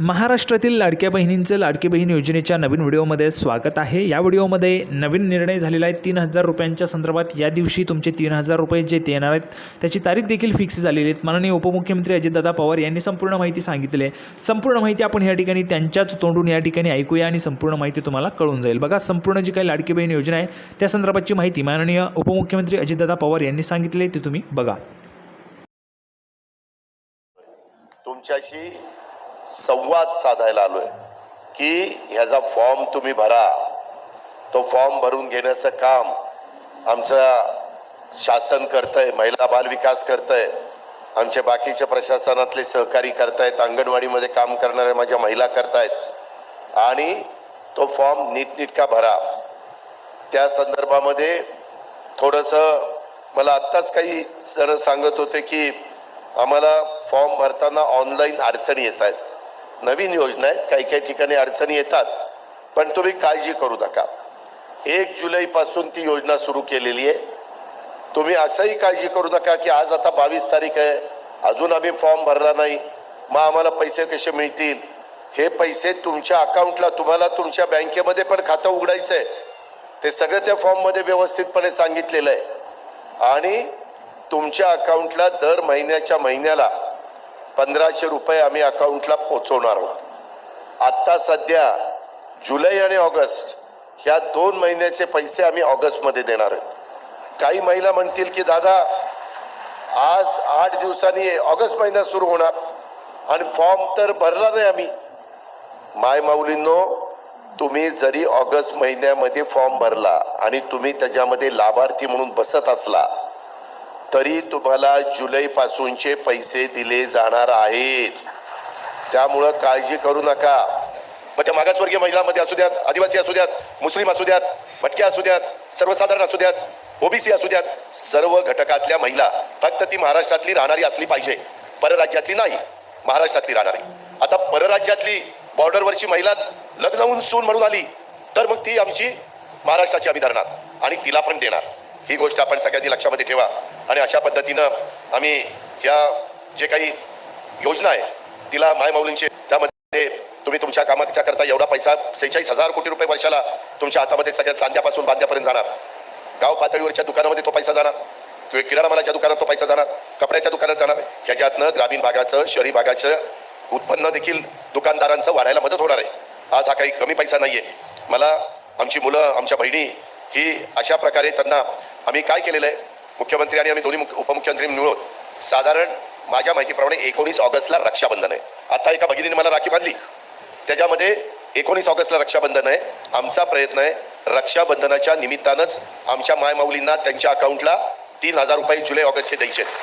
महाराष्ट्रातील लाडक्या बहिणींचं लाडकी बहीण योजनेच्या नवीन व्हिडिओमध्ये स्वागत आहे. या व्हिडिओमध्ये नवीन निर्णय झालेला आहे. तीन हजार रुपयांच्या संदर्भात या दिवशी तुमचे तीन हजार रुपये जे ते येणार आहेत त्याची तारीख देखील फिक्स झालेली आहेत माननीय उपमुख्यमंत्री अजितदादा पवार यांनी संपूर्ण माहिती सांगितली आहे. संपूर्ण माहिती आपण या ठिकाणी त्यांच्याच तोंडून या ठिकाणी ऐकूया आणि संपूर्ण माहिती तुम्हाला कळून जाईल. बघा संपूर्ण जी काही लाडकी बहीण योजना आहे त्या संदर्भातची माहिती माननीय उपमुख्यमंत्री अजितदादा पवार यांनी सांगितली आहे ती तुम्ही बघा. तुमच्याशी संवाद साधायला आलोय की ह्याचा फॉर्म तुम्ही भरा. तो फॉर्म भरून घेण्याचं काम आमचं शासन करतंय महिला बाल विकास करतंय. आमचे बाकीचे प्रशासनातले सहकारी करतायत अंगणवाडीमध्ये काम करणाऱ्या माझ्या महिला करतायत. आणि तो फॉर्म नीटनीटका भरा. त्या संदर्भामध्ये थोडंसं मला आत्ताच काही जण सांगत होते की आम्हाला फॉर्म भरताना ऑनलाईन अडचणी येत आहेत नवीन योजना आहेत काही काही ठिकाणी अडचणी येतात पण तुम्ही काळजी करू नका. एक जुलैपासून ती योजना सुरू केलेली आहे. तुम्ही असंही काळजी करू नका की आज आता बावीस तारीख आहे अजून आम्ही फॉर्म भरला नाही मग आम्हाला पैसे कसे मिळतील? हे पैसे तुमच्या अकाउंटला तुम्हाला तुमच्या बँकेमध्ये पण खातं उघडायचं आहे ते सगळं त्या फॉर्ममध्ये व्यवस्थितपणे सांगितलेलं आहे. आणि तुमच्या अकाउंटला दर महिन्याच्या महिन्याला पंधराशे रुपये आम्ही अकाउंटला पोचवणार आहोत. आत्ता सध्या जुलै आणि ऑगस्ट ह्या दोन महिन्याचे पैसे आम्ही ऑगस्टमध्ये देणार आहोत. काही महिला म्हणतील की दादा आज आठ दिवसांनी ऑगस्ट महिना सुरू होणार आणि फॉर्म तर भरला नाही आम्ही. माय माऊलींनो तुम्ही जरी ऑगस्ट महिन्यामध्ये फॉर्म भरला आणि तुम्ही त्याच्यामध्ये लाभार्थी म्हणून बसत असला तरी तुम्हाला जुलैपासूनचे पैसे दिले जाणार आहेत. त्यामुळं काळजी करू नका. मग त्या मागासवर्गीय महिलांमध्ये असू द्यात आदिवासी असू द्यात मुस्लिम असू द्यात भटक्या असू द्यात सर्वसाधारण असू द्यात ओबीसी असू द्यात सर्व घटकातल्या महिला फक्त ती महाराष्ट्रातली राहणारी असली पाहिजे. परराज्यातली नाही महाराष्ट्रातली राहणारी. आता परराज्यातली बॉर्डरवरची महिला लग्न होऊन सून म्हणून आली तर मग ती आमची महाराष्ट्राची आम्ही धरणार आणि तिला पण देणार. ही गोष्ट आपण सगळ्यांनी लक्षामध्ये ठेवा. आणि अशा पद्धतीनं आम्ही ह्या जे काही योजना आहे तिला मायमाऊलींचे त्यामध्ये तुम्ही तुमच्या कामाच्या करता एवढा पैसा सेहेचाळीस हजार कोटी रुपये वर्षाला तुमच्या हातामध्ये सगळ्या चांद्यापासून बांध्यापर्यंत जाणार. गाव पातळीवरच्या दुकानामध्ये तो पैसा जाणार. किंवा किराणा मालाच्या दुकानात तो पैसा जाणार. कपड्याच्या दुकानात जाणार. ह्याच्यातनं ग्रामीण भागाचं शहरी भागाचं उत्पन्न देखील दुकानदारांचं वाढायला मदत होणार आहे. आज हा काही कमी पैसा नाही आहे मला आमची मुलं आमच्या बहिणी ही अशा प्रकारे त्यांना आम्ही काय केलेलं आहे? मुख्यमंत्री आणि आम्ही दोन्ही मुख्य- उपमुख्यमंत्री मिळून साधारण माझ्या माहितीप्रमाणे एकोणीस ऑगस्टला रक्षाबंधन आहे. आता एका भगिनीने मला राखी बांधली. त्याच्यामध्ये एकोणीस ऑगस्टला रक्षाबंधन आहे. आमचा प्रयत्न आहे रक्षाबंधनाच्या निमित्तानंच आमच्या मायमाऊलींना त्यांच्या अकाउंटला तीन हजार रुपये जुलै ऑगस्टचे द्यायचे. आहेत.